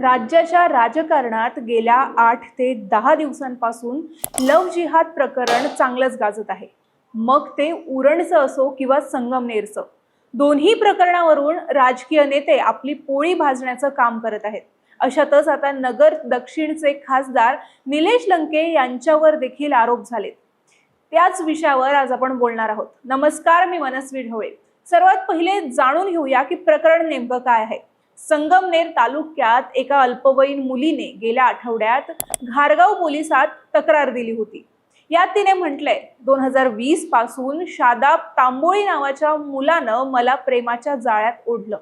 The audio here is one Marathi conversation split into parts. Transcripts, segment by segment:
राज्याच्या राजकारणात गेल्या आठ ते दहा दिवसांपासून लव जिहाद प्रकरण चांगलंच गाजत आहे. मग ते उरणचं असो किंवा संगमनेरचं. दोन्ही प्रकरणावरून राजकीय नेते आपली पोळी भाजण्याचं काम करत आहेत. अशातच आता नगर दक्षिणचे खासदार निलेश लंके यांच्यावर देखील आरोप झालेत. त्याच विषयावर आज आपण बोलणार आहोत. नमस्कार मी मनस्वी ढवळे. सर्वात पहिले जाणून घेऊया की प्रकरण नेमकं काय आहे. संगमनेर तालुक्यात एका अल्पवयीन मुलीने गेल्या आठवड्यात घारगाव पोलिसात तक्रार दिली होती. यात तिने म्हटलंय दोन हजार वीसपासून शादाब तांबोळी नावाच्या मुलानं मला प्रेमाच्या जाळ्यात ओढलं.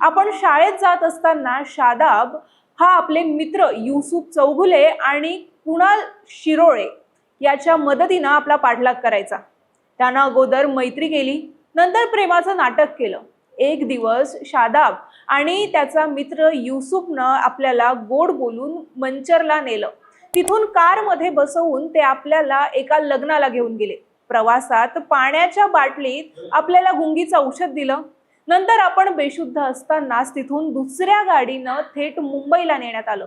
आपण शाळेत जात असताना शादाब हा आपले मित्र युसुफ चौगुले आणि कुणाल शिरोळे याच्या मदतीनं आपला पाठलाग करायचा. त्यानं अगोदर मैत्री केली नंतर प्रेमाचं नाटक केलं. एक दिवस शादाब. आणि त्याचा मित्र युसुफनं आपल्याला गोड बोलून मंचरला नेलं. तिथून कारमध्ये बसवून ते आपल्याला एका लग्नाला घेऊन गेले. प्रवासात पाण्याच्या बाटलीत आपल्याला गुंगीचं औषध दिलं. नंतर आपण बेशुद्ध असतानाच तिथून दुसऱ्या गाडीनं थेट मुंबईला नेण्यात आलं.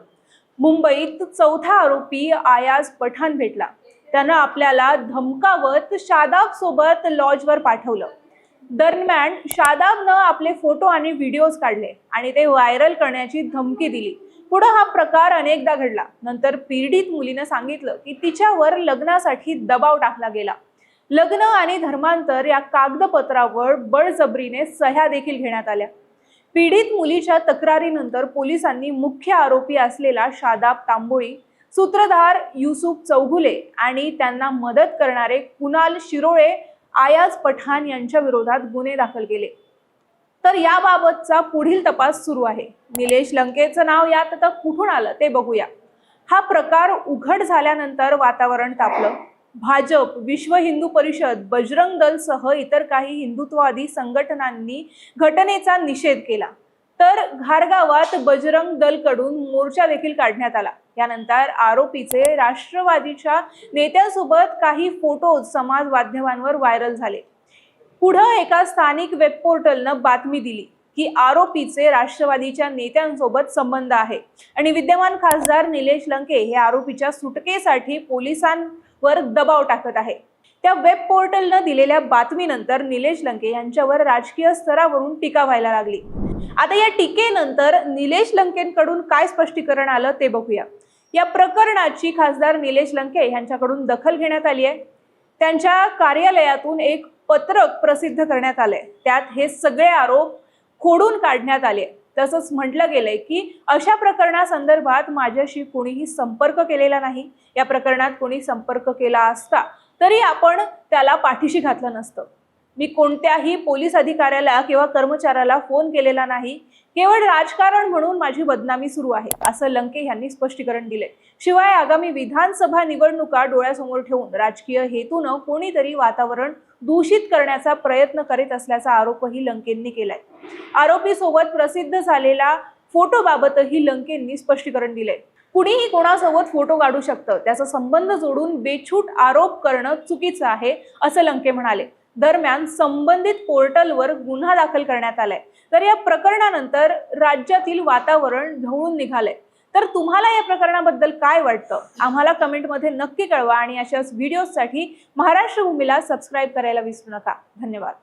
मुंबईत चौथा आरोपी आयाज पठाण भेटला. त्यानं आपल्याला धमकावत शादाब सोबत लॉजवर पाठवलं. दरम्यान शादाबनं आपले फोटो आणि व्हिडिओज काढले आणि ते व्हायरल करण्याची धमकी दिली. पुढं हा प्रकार अनेकदा घडला. नंतर पीडित मुलीनं सांगितलं की तिच्यावर लग्नासाठी दबाव टाकला गेला. लग्न आणि धर्मांतर या कागदपत्रावर बळजबरीने सह्या देखील घेण्यात आल्या. पीडित मुलीच्या तक्रारीनंतर पोलिसांनी मुख्य आरोपी असलेला शादाब तांबोळी सूत्रधार युसुफ चौघुले आणि त्यांना मदत करणारे कुणाल शिरोळे आयाज पठाण यांच्या विरोधात गुन्हे दाखल केले. तर याबाबतचा पुढील तपास सुरू आहे. निलेश लंकेचं नाव यात आता कुठून आलं ते बघूया. हा प्रकार उघड झाल्यानंतर वातावरण तापलं. भाजप विश्व हिंदू परिषद बजरंग दल सह इतर काही हिंदुत्ववादी संघटनांनी घटनेचा निषेध केला. तर घारगावात बजरंग दलकडून मोर्चा देखील काढण्यात आला. यानंतर आरोपीचे राष्ट्रवादीच्या नेत्यांसोबत काही फोटो समाज माध्यमांवर व्हायरल झाले. पुढं एका स्थानिक वेब पोर्टलनं बातमी दिली की आरोपीचे राष्ट्रवादीच्या नेत्यांसोबत संबंध आहे. आणि विद्यमान खासदार निलेश लंके हे आरोपीच्या सुटकेसाठी पोलिसांवर दबाव टाकत आहे. त्या वेब पोर्टलनं दिलेल्या बातमीनंतर निलेश लंके यांच्यावर राजकीय स्तरावरून टीका व्हायला लागली. आता या टीकेनंतर निलेश लंकेंकडून काय स्पष्टीकरण आलं ते बघूया. या प्रकरणाची खासदार निलेश लंके यांच्याकडून दखल घेण्यात आली आहे. त्यांच्या कार्यालयातून एक पत्रक प्रसिद्ध करण्यात आलंय. त्यात हे सगळे आरोप खोडून काढण्यात आले. तसंच म्हटलं गेलंय की अशा प्रकरणासंदर्भात माझ्याशी कोणीही संपर्क केलेला नाही. या प्रकरणात कोणी संपर्क केला असता तरी आपण त्याला पाठीशी घातलं नसतं. मी कोणत्याही पोलीस अधिकाऱ्याला किंवा कर्मचाऱ्याला फोन केलेला नाही. केवळ राजकारण म्हणून माझी बदनामी सुरू आहे असं लंके यांनी स्पष्टीकरण दिले शिवाय आगामी विधानसभा निवडणुका डोळ्यासमोर ठेवून राजकीय हेतूनं कोणीतरी वातावरण दूषित करण्याचा प्रयत्न करीत असल्याचा आरोपही लंकेंनी केलाय. आरोपी सोबत प्रसिद्ध झालेला फोटोबाबतही लंकेंनी स्पष्टीकरण दिले कुणीही कोणासोबत फोटो काढू शकतं त्याचा संबंध जोडून बेछूट आरोप करणं चुकीचं आहे असं लंके म्हणाले. दरम्यान संबंधित पोर्टलवर गुन्हा दाखल करण्यात आलाय. तर या प्रकरणानंतर राज्यातील वातावरण ढवळून निघालंय. तर तुम्हाला या प्रकरणाबद्दल काय वाटतं? आम्हाला कमेंटमध्ये नक्की कळवा आणि अशाच व्हिडिओजसाठी महाराष्ट्र भूमीला सबस्क्राईब करायला विसरू नका. धन्यवाद.